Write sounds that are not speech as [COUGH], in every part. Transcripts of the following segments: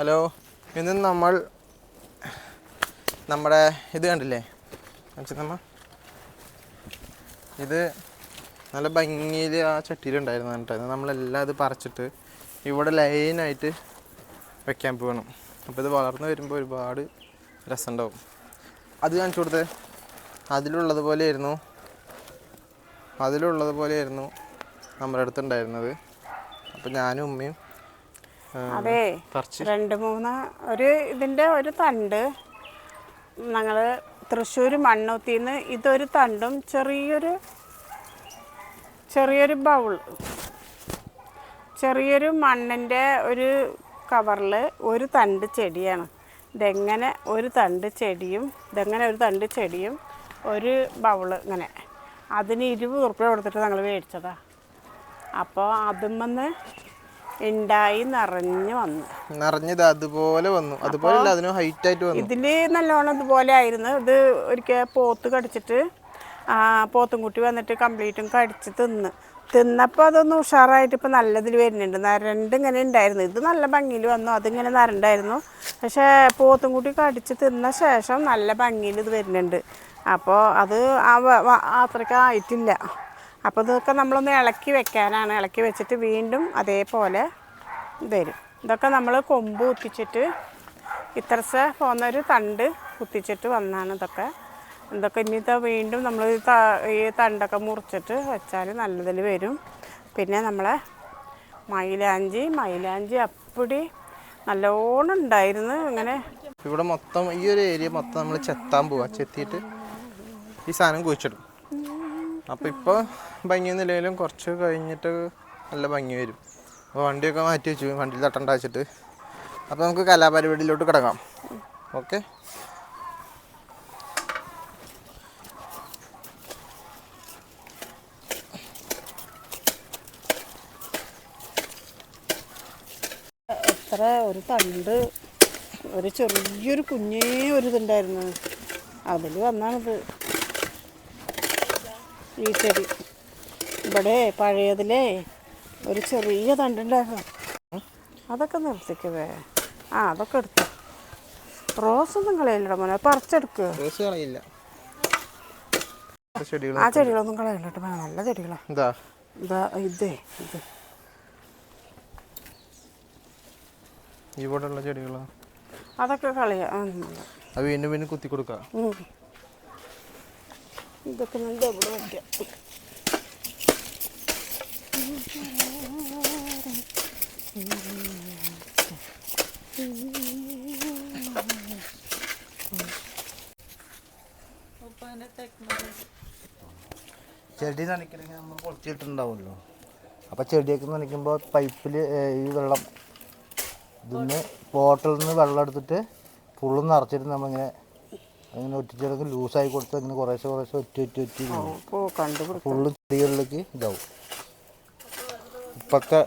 Hello ഇന്ന് നമ്മൾ നമ്മുടെ ഇത് കണ്ടില്ലേ? അച്ഛനമ്മ ഇത് നല്ല ഭംഗിയിൽ ആ ചട്ടിയിലുണ്ടായിരുന്നു കേട്ടോ. നമ്മളെല്ലാം ഇത് പറിച്ചിട്ട് ഇവിടെ ലൈനായിട്ട് വെക്കാൻ പോകണം അപ്പോൾ ഇത് വളർന്നു വരുമ്പോൾ ഒരുപാട് രസമുണ്ടാവും. അത് കാണിച്ചു കൊടുത്തേ. അതിലുള്ളത് പോലെയായിരുന്നു. അതിലുള്ളത് പോലെയായിരുന്നു നമ്മുടെ അടുത്തുണ്ടായിരുന്നത് അപ്പോൾ ഞാനും ഉമ്മയും അതെ. രണ്ട് മൂന്ന് ഒരു ഇതിന്റെ ഒരു തണ്ട്. ഞങ്ങൾ തൃശ്ശൂർ മണ്ണൂത്തിന്ന് ഇതൊരു തണ്ടും ചെറിയൊരു ചെറിയൊരു ബൗൾ ചെറിയൊരു മണ്ണിന്റെ ഒരു കവറിൽ ഒരു തണ്ട് ചെടിയാണ്. ഇതെങ്ങനെ ഒരു തണ്ട് ചെടിയും ഇതെങ്ങനെ ഒരു തണ്ട് ചെടിയും ഒരു ബൗൾ ഇങ്ങനെ. അതിന് ഇരുപത് ഉറുപ്പ്യ കൊടുത്തിട്ട് ഞങ്ങൾ മേടിച്ചതാണ് അപ്പോൾ അതുമെന്ന് ഉണ്ടായി നിറഞ്ഞു വന്നു. നിറഞ്ഞത് അതുപോലെ വന്നു. അതുപോലെ അതിന് ഹൈറ്റ് ആയിട്ട് വന്നു. ഇതിൽ നല്ലോണം ഇതുപോലെ ആയിരുന്നു. ഇത് ഒരിക്കൽ പോത്ത് കടിച്ചിട്ട് ആ, പോത്തും കുട്ടി വന്നിട്ട് കംപ്ലീറ്റും കടിച്ച് തിന്ന്. തിന്നപ്പോൾ അതൊന്ന് ഉഷാറായിട്ട് ഇപ്പം നല്ലതിൽ വരുന്നുണ്ട്. നരണ്ട് ഇങ്ങനെ ഉണ്ടായിരുന്നു. ഇത് നല്ല ഭംഗിയിൽ വന്നു. അതിങ്ങനെ നരണ്ടായിരുന്നു പക്ഷേ പോത്തും കുട്ടി കടിച്ച് തിന്ന ശേഷം നല്ല ഭംഗിയിൽ ഇത് വരുന്നുണ്ട്. അപ്പോൾ അത് അത്രയ്ക്ക് ആയിട്ടില്ല. അപ്പോൾ ഇതൊക്കെ നമ്മളൊന്ന് ഇളക്കി വെക്കാനാണ്. ഇളക്കി വെച്ചിട്ട് വീണ്ടും അതേപോലെ വരും ഇതൊക്കെ നമ്മൾ കൊമ്പ് കുത്തിച്ചിട്ട് ഇത്രസ പോകുന്നൊരു തണ്ട് കുത്തിച്ചിട്ട് വന്നാണ് ഇതൊക്കെ. ഇതൊക്കെ ഇത് വീണ്ടും നമ്മൾ ഈ തണ്ടൊക്കെ മുറിച്ചിട്ട് വെച്ചാൽ നല്ലതിൽ വരും. പിന്നെ നമ്മളെ മൈലാഞ്ചി മൈലാഞ്ചി അപ്പടി നല്ലോണം ഉണ്ടായിരുന്നു ഇങ്ങനെ. ഇവിടെ മൊത്തം ഈ ഒരു ഏരിയ മൊത്തം നമ്മൾ ചെത്താൻ പോവാ. ചെത്തിയിട്ട് ഈ സാധനം കുഴിച്ചിടും. അപ്പോൾ ഇപ്പോൾ നിലയിലും കുറച്ച് കഴിഞ്ഞിട്ട് നല്ല ഭംഗി വരും. അപ്പോൾ വണ്ടിയൊക്കെ മാറ്റി വെച്ചു. വണ്ടിയിൽ തട്ടണ്ട വെച്ചിട്ട്. അപ്പോൾ നമുക്ക് കലാപരിപാടിയിലോട്ട് കിടക്കാം. ഓക്കെ? എത്ര ഒരു തണ്ട് ഒരു ചെറിയൊരു കുഞ്ഞേ ഒരു ഇതുണ്ടായിരുന്നു അതിൽ വന്നാണിത്. ഈ ചെടി. ഇവിടെ പഴയതിലേ ഒരു ചെറിയ തണ്ടുണ്ടായിരുന്നു അതൊക്കെ നിർത്തിക്കവേ. ആ അതൊക്കെ എടുത്തു. റോസ് ഒന്നും കളയില്ലട മോനെ? പറിച്ചെടുക്കുക റോസ് കളയില്ല. ആ ചെടികളൊന്നും കളയില്ല കേട്ടോ മോനെ. നല്ല ചെടികളാ. ഇതാ ഇതാ ഇതേ ഇത്. ഇവിടെ ഉള്ള ചെടികളാ. അതൊക്കെ കളയാ. അത് വീണ്ടും വീണ്ടും കുത്തി കൊടുക്കാം. ഇതൊക്കെ നല്ല ഇവിടെ വയ്ക്കാം ചെടി നനയ്ക്കണമെങ്കിൽ നമ്മൾ പൊളിച്ചിട്ടുണ്ടാവുമല്ലോ അപ്പോൾ ചെടിയൊക്കെ നനയ്ക്കുമ്പോൾ പൈപ്പിൽ ഈ വെള്ളം ഇതിന്ന് ബോട്ടിൽ നിന്ന് വെള്ളം എടുത്തിട്ട് ഫുള്ളും നിറച്ചിട്ട് നമ്മളിങ്ങനെ അങ്ങനെ ഒറ്റിച്ചെടുക്കും. ലൂസായി കൊടുത്ത് അങ്ങനെ കുറേശ്ശെ കുറേശ്ശെ ഒറ്റി ഒറ്റി ഒറ്റി ഫുള്ള് ചെടികളിലേക്ക് ഇതാവും. ഇപ്പൊക്കെ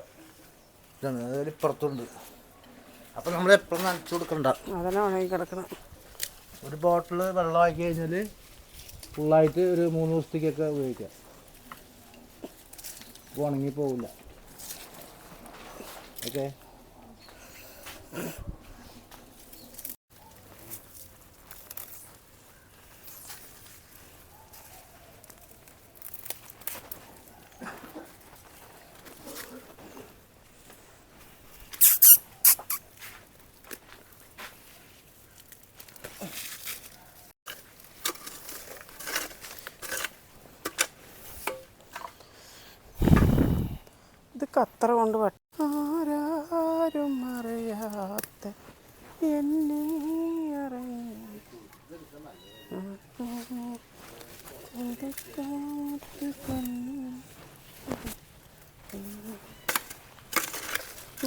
ഇതാണ് അപ്പൊ ഇപ്പുറത്തുണ്ട്. നമ്മൾ എപ്പോഴും നനച്ചു കൊടുക്കണ്ട. അതന്നെ ഉണങ്ങി കിടക്കണം. ഒരു ബോട്ടിൽ വെള്ളമാക്കി കഴിഞ്ഞാൽ ഫുള്ളായിട്ട് ഒരു മൂന്ന് ദിവസത്തേക്കൊക്കെ ഉപയോഗിക്കാം. ഉണങ്ങി പോവില്ല. ഓക്കെ കത്ര കൊണ്ട് ആരാരും അറിയാത്ത എന്നെ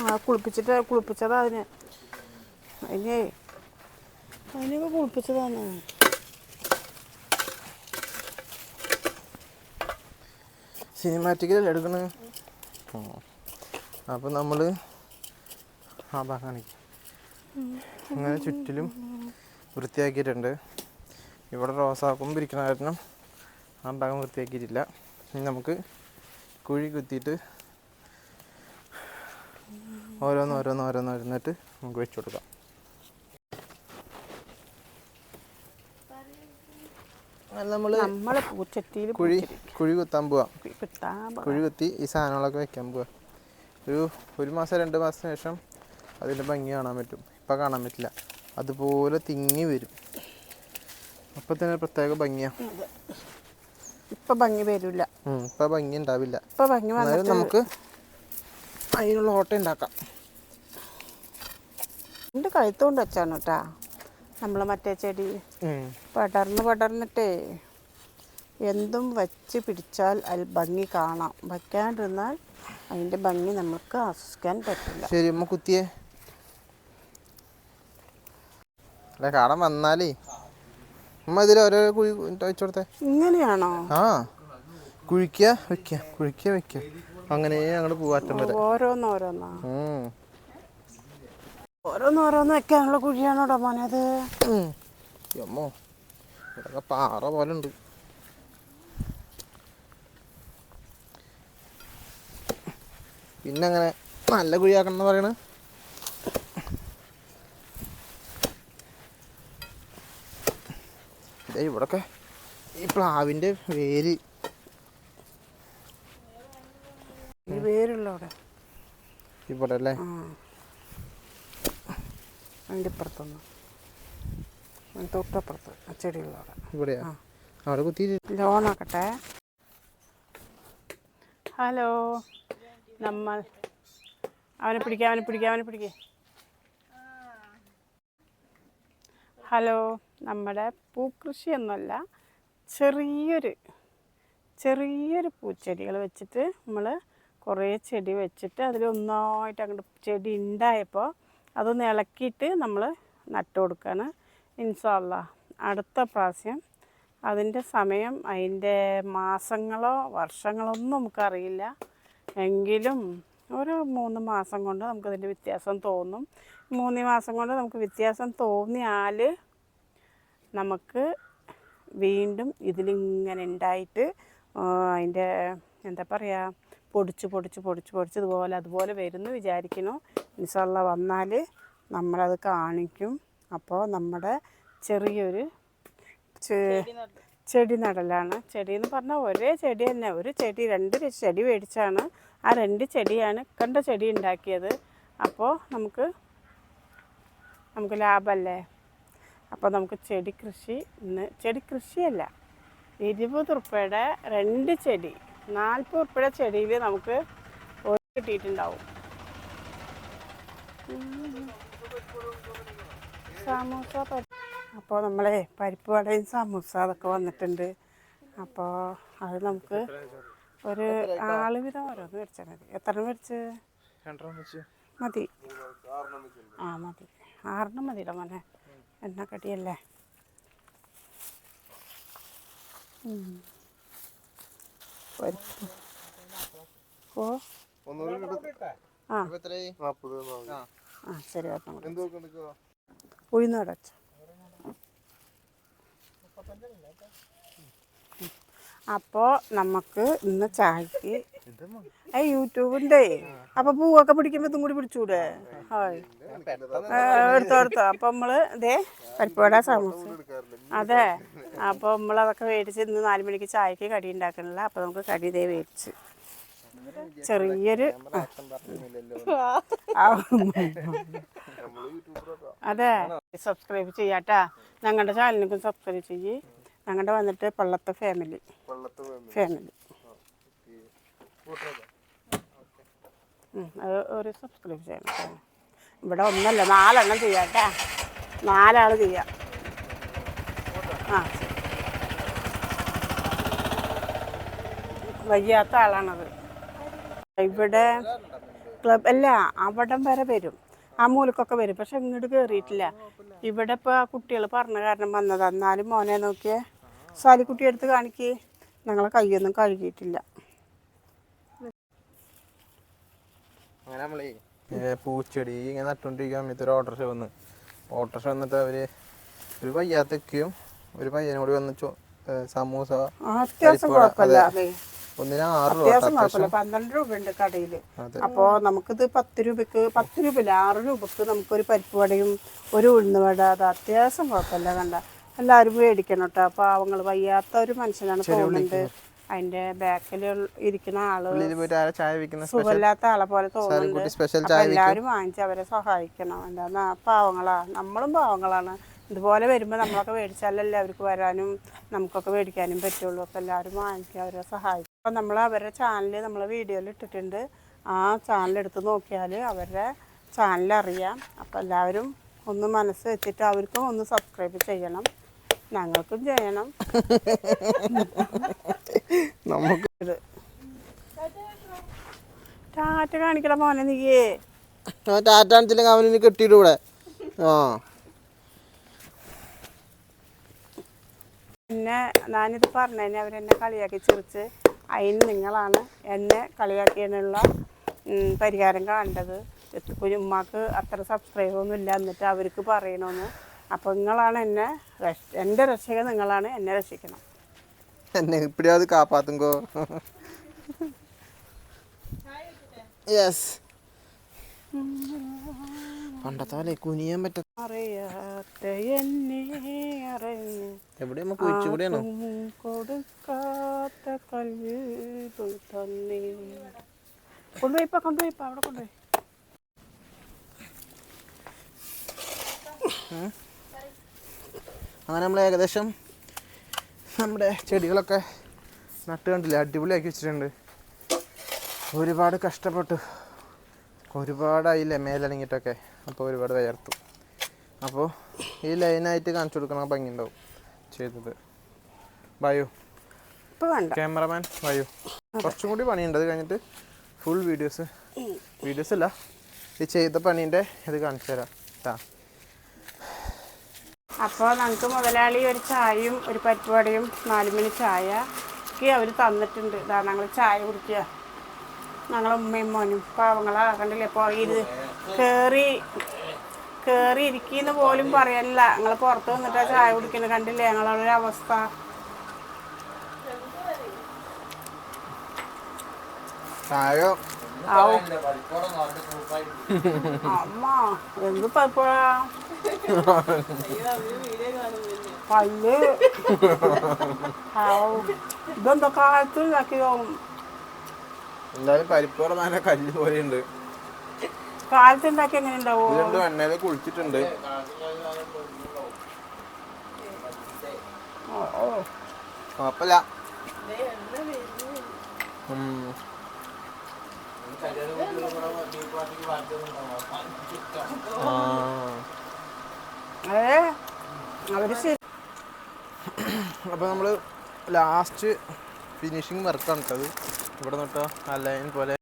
ആ കുളിപ്പിച്ചിട്ട് കുളിപ്പിച്ചതാ അതിന്. അതിനെ അതിനൊക്കെ കുളിപ്പിച്ചതാണ് സിനിമാറ്റിക്കലല്ലേ എടുക്കണത്? അപ്പോൾ നമ്മൾ ആ ഭാഗം കാണിക്കും അങ്ങനെ ചുറ്റിലും വൃത്തിയാക്കിയിട്ടുണ്ട്. ഇവിടെ റോസാക്കും പിരിക്കണ കാരണം ആ ഭാഗം വൃത്തിയാക്കിയിട്ടില്ല. ഇനി നമുക്ക് കുഴി കുത്തിയിട്ട് ഓരോന്ന് ഓരോന്ന് ഓരോന്ന് ഓരോന്നിട്ട് നമുക്ക് വെച്ചു കൊടുക്കാം. നമ്മൾ പൂച്ചട്ടിയിൽ കുഴി കുഴി കുത്താൻ പോവാം. കുഴി കുത്തി ഈ സാധനങ്ങളൊക്കെ വെക്കാൻ പോവാ. ഒരു ഒരു മാസം രണ്ട് മാസത്തിന് ശേഷം അതിന്റെ ഭംഗി കാണാൻ പറ്റും. ഇപ്പം കാണാൻ പറ്റില്ല. അതുപോലെ തിങ്ങി വരും. അപ്പം തന്നെ പ്രത്യേക ഭംഗിയാണ് ഇപ്പൊ ഭംഗി വരില്ല ഇപ്പം ഭംഗി ഉണ്ടാവില്ല ഇപ്പൊ ഭംഗി വന്നാലും നമുക്ക് അതിനുള്ള ഓട്ടം ഉണ്ടാക്കാം എന്റെ കഴുത്തുകൊണ്ട് വെച്ചാണ് കേട്ടാ നമ്മൾ മറ്റേ ചെടി. പടർന്ന് പടർന്നിട്ടേ എന്തും വച്ച് പിടിച്ചാൽ അതിൽ ഭംഗി കാണാം. വയ്ക്കാണ്ടിരുന്നാൽ അതിന്റെ ഭംഗി നമുക്ക് ആസ്വദിക്കാൻ പറ്റില്ല. ശരി അമ്മ കുത്തിയേ. അല്ല കാണാൻ വന്നാലേ. അമ്മ ഇതിൽ ഓരോ കുഴി വെച്ചോടത്തെ ഇങ്ങനെയാണോ? ആ. കുഴിക്കുക വെക്കുക കുഴിക്കുക വെക്കുക അങ്ങനെ അങ്ങോട്ട് പോവാറ്റം വരെ. ഓരോന്നോരോന്നാ ഉം. ഓരോന്ന് വെക്കാനുള്ള കുഴിയാണോടാ മോനത്. അമ്മോ ഇതൊക്കെ പാറ പോലെ ഉണ്ട്. പിന്നെങ്ങനെ നല്ല കുഴിയാക്കണം എന്ന് പറയണ? ഇവിടൊക്കെ ഈ പ്ലാവിന്റെ വേര്. ഈ വേരുള്ളവിടെ. ഇവിടെ അല്ലേ അതിന്റെ ഇപ്പുറത്തൊന്ന് തൊട്ടപ്പുറത്ത് ആ ചെടികളവിടെ. ഇവിടെയാ? അവിടെ കുത്തി ലോണാക്കട്ടെ ഹലോ. നമ്മൾ അവനെ പിടിക്കാം അവനെ പിടിക്കാം അവനെ പിടിക്കേ. ഹലോ. നമ്മുടെ പൂക്കൃഷിയൊന്നുമല്ല ചെറിയൊരു ചെറിയൊരു പൂച്ചെടികൾ വെച്ചിട്ട് നമ്മൾ കുറേ ചെടി വെച്ചിട്ട് അതിൽ ഒന്നായിട്ട് അങ്ങോട്ട് ചെടി ഉണ്ടായപ്പോൾ അതൊന്ന് ഇളക്കിയിട്ട് നമ്മൾ നട്ടു കൊടുക്കുകയാണ് ഇൻഷാല്ല അടുത്ത പ്രാവശ്യം അതിന്റെ സമയം അതിന്റെ മാസങ്ങളോ വർഷങ്ങളോ ഒന്നും നമുക്കറിയില്ല. എങ്കിലും ഒരു മൂന്ന് മാസം കൊണ്ട് നമുക്കതിന്റെ വ്യത്യാസം തോന്നും. മൂന്ന് മാസം കൊണ്ട് നമുക്ക് വ്യത്യാസം തോന്നിയാൽ നമുക്ക് വീണ്ടും ഇതിലിങ്ങനെ ഉണ്ടായിട്ട് അതിന്റെ എന്താ പറയുക പൊടിച്ച് പൊടിച്ച് പൊടിച്ച് പൊടിച്ച് ഇതുപോലെ അതുപോലെ വരുന്നു വിചാരിക്കുന്നു. ഇൻഷല്ല വന്നാൽ നമ്മളത് കാണിക്കും. അപ്പോൾ നമ്മുടെ ചെറിയൊരു ചെടി നടലാണ് ചെടി എന്ന് പറഞ്ഞാൽ ഒരേ ചെടി തന്നെ. ഒരു ചെടി രണ്ട് ചെടി മേടിച്ചാണ്. ആ രണ്ട് ചെടിയാണ് കണ്ട ചെടി ഉണ്ടാക്കിയത്. അപ്പോൾ നമുക്ക് നമുക്ക് ലാഭമല്ലേ അപ്പോൾ നമുക്ക് ചെടി കൃഷി ഇന്ന് ചെടി കൃഷിയല്ല. ഇരുപത് ഉറുപ്പയുടെ രണ്ട് ചെടി നാൽപ്പത് ഉറുപ്പിയുടെ ചെടിയിൽ നമുക്ക് ഒരു കിട്ടിയിട്ടുണ്ടാവും. സമൂസ അപ്പോൾ നമ്മളെ പരിപ്പ് വടയും സമൂസ അതൊക്കെ വന്നിട്ടുണ്ട്. അപ്പോൾ അത് നമുക്ക് ഒരു ആൾ വിധം ഓരോന്ന് മേടിച്ചാൽ മതി. എത്ര മേടിച്ച്. മതി. ആ മതി. ആറെണ്ണം മതിയില്ല മോനെ. എണ്ണക്കടിയല്ലേ? ഉം. ഓ ആ. ആ. ശരി അപ്പോൾ നമുക്ക് ഇന്ന് ചായക്ക് ഏ യൂട്യൂബിന്റെ അപ്പൊ പൂവൊക്കെ പിടിക്കുമ്പോൾ ഇതും കൂടി പിടിച്ചൂടെ? ഹായ്. എടുത്തോ എടുത്തോ. അപ്പൊ നമ്മൾ ഇതേ പരിപ്പുവട സമൂസ. അതെ. അപ്പോൾ നമ്മളതൊക്കെ മേടിച്ച് ഇന്ന് നാല് മണിക്ക് ചായക്ക് കടി ഉണ്ടാക്കണില്ല. അപ്പോൾ നമുക്ക് കടി ഇതേ മേടിച്ച് ചെറിയൊരു. അതെ. സബ്സ്ക്രൈബ് ചെയ്യാട്ടാ. ഞങ്ങളുടെ ചാനലിനും സബ്സ്ക്രൈബ് ചെയ്യ്. ഞങ്ങളുടെ വന്നിട്ട് പള്ളത്ത് ഫാമിലി ഫാമിലി അത് ഒരു സബ്സ്ക്രൈബ് ചെയ്യണം ഇവിടെ ഒന്നല്ല നാലെണ്ണം ചെയ്യാം ചെയ്യാട്ടാ നാലാൾ ചെയ്യാം. ആ വയ്യാത്ത ആളാണത്. ഇവിടെ ക്ലബ് അല്ല അവിടം വരെ വരും. ആ മൂലക്കൊക്കെ വരും പക്ഷെ ഇങ്ങോട്ട് കയറിയിട്ടില്ല ഇവിടെ ഇപ്പോൾ കുട്ടികൾ പറഞ്ഞ കാരണം വന്നത്. എന്നാലും മോനെ നോക്കിയേ. സാലിക്കുട്ടി എടുത്ത് കാണിക്കേ. ഞങ്ങളെ കൈയൊന്നും കഴുകിയിട്ടില്ല. അങ്ങനെ നമ്മളേ പൂച്ചെടി ഇങ്ങനെ നട്ടുകൊണ്ടിരിക്കാൻ സമയത്ത് ഒരു ഓട്ടർഷ വന്ന്. ഓട്ടർഷ വന്നിട്ട് അവർ ഒരു പയ്യാത്തക്കും ഒരു പയ്യനും കൂടി വന്ന് സമൂസ ഒന്നിന് ആറ് രൂപ പന്ത്രണ്ട് രൂപയുണ്ട് കടയിൽ അപ്പോ നമുക്കിത് പത്ത് രൂപക്ക് പത്ത് രൂപയില്ല ആറ് രൂപക്ക് നമുക്കൊരു പരിപ്പ് വടയും ഒരു ഉഴുന്ന് വട അത് അത്യാവശ്യം കുഴപ്പമില്ല കണ്ട. എല്ലാവരും മേടിക്കണം കേട്ടോ പാവങ്ങൾ വയ്യാത്ത ഒരു മനുഷ്യനാണ് തോന്നുന്നുണ്ട്. അതിന്റെ ബാക്കിൽ ഇരിക്കുന്ന ആൾ സുഖമില്ലാത്ത ആളെ പോലെ തോന്നുന്നുണ്ട്. എല്ലാവരും വാങ്ങിച്ച് അവരെ സഹായിക്കണം. എന്താ പാവങ്ങളാ. നമ്മളും പാവങ്ങളാണ്. ഇതുപോലെ വരുമ്പോൾ നമ്മളൊക്കെ മേടിച്ചാലല്ലേ അവർക്ക് വരാനും നമുക്കൊക്കെ മേടിക്കാനും പറ്റുള്ളൂ. അപ്പോൾ എല്ലാവരും വാങ്ങിക്കുക അവരെ സഹായിക്കും. അപ്പോൾ നമ്മൾ അവരുടെ ചാനൽ നമ്മൾ വീഡിയോയിൽ ഇട്ടിട്ടുണ്ട്. ആ ചാനൽ എടുത്ത് നോക്കിയാൽ അവരുടെ ചാനൽ അറിയാം. അപ്പോൾ എല്ലാവരും ഒന്ന് മനസ്സ് വെച്ചിട്ട് അവർക്കും ഒന്ന് സബ്സ്ക്രൈബ് ചെയ്യണം. ഞങ്ങൾക്കും ചെയ്യണം. [LAUGHS] നമുക്ക് ടാറ്റ കാണിക്കണ മോനെ നീയേ. ടാറ്റാണിച്ചില്ലെങ്കിൽ അവന് കെട്ടിയിട്ട് ഇവിടെ. ആ. പിന്നെ ഞാനിത് പറഞ്ഞതിന് അവരെന്നെ കളിയാക്കി ചിരിച്ച് അതിന് നിങ്ങളാണ് എന്നെ കളിയാക്കിയതിനുള്ള പരിഹാരം കാണേണ്ടത്. കുഞ്ഞുമ്മാക്ക് അത്ര സബ്സ്ക്രൈബ് ഒന്നും ഇല്ല എന്നിട്ട് അവർക്ക് പറയണമെന്ന് അപ്പോൾ നിങ്ങളാണ് എന്നെ എന്റെ രക്ഷകൻ നിങ്ങളാണ് എന്നെ രക്ഷിക്കണം. എന്നെ ഇപ്പഴും അത് കാപ്പാത്തുങ്കോ? യെസ് പണ്ടത്തെ പോലെ കുനിയാൻ പറ്റ അറിയാത്ത എന്നെ അറിഞ്ഞ് എവിടെ നമുക്ക് കുഴിച്ചുകൂടിയാണോ ആർക്കും കൊടുക്കാത്ത കല്ല് തന്നേ. കൊണ്ടുപോയിപ്പ കൊണ്ടുപോയിപ്പ അവിടെ കൊണ്ടുപോയി. അങ്ങനെ നമ്മൾ ഏകദേശം നമ്മുടെ ചെടികളൊക്കെ നട്ട് കണ്ടില്ല? അടിപൊളിയാക്കി വെച്ചിട്ടുണ്ട്. ഒരുപാട് കഷ്ടപ്പെട്ടു. ഒരുപാടായില്ലേ മേലണങ്ങിയിട്ടൊക്കെ അപ്പോൾ ഒരുപാട് വിയർത്തു. അപ്പോൾ ഈ ലൈനായിട്ട് കാണിച്ചു കൊടുക്കണ ഭംഗി ഉണ്ടാവും ചെയ്തത്. വായു. ക്യാമറമാൻ വായു. കുറച്ചും കൂടി പണിയുണ്ട്. അത് കഴിഞ്ഞിട്ട് ഫുൾ വീഡിയോസ് വീഡിയോസ് അല്ല. ഈ ചെയ്ത പണീന്റെ ഇത് കാണിച്ചു തരാം. കേട്ടാ അപ്പോൾ ഞങ്ങൾക്ക് മുതലാളി ഒരു ചായയും ഒരു പരിപ്പുവടയും നാലുമണി ചായ ഒക്കെ അവർ തന്നിട്ടുണ്ട്. ഇതാ ഞങ്ങൾ ചായ കുടിക്കുക. ഞങ്ങളെ ഉമ്മയും മോനും. പാവങ്ങളാകണ്ടില്ലേ കണ്ടില്ലേ ഇത് കയറി കയറി ഇരിക്കുന്ന പോലും പറയല്ല ഞങ്ങൾ പുറത്ത് വന്നിട്ടാ ചായ കുടിക്കുന്നത് കണ്ടില്ലേ ഞങ്ങളുടെ ഒരു അവസ്ഥ. ചായ അമ്മ എന്ത് പരിപ്പുവട പല്ല്. ആവും. ഇതെന്താ കാലത്ത് ഉണ്ടാക്കിയോ എന്തായാലും പരിപ്പോടെ നല്ല കല്ല് പോലെ ഉണ്ട് കാലത്ത് ഉണ്ടാക്കി എങ്ങനെ ഉണ്ടാവോ? രണ്ടും എണ്ണയിൽ കുളിച്ചിട്ടുണ്ട് ഓ, ഓ. കുഴപ്പമില്ല. അപ്പോൾ നമ്മൾ ലാസ്റ്റ് ഫിനിഷിങ് വർക്കാണ് കേട്ടത് ഇവിടെ നിട്ടോ ആ ലൈൻ പോലെ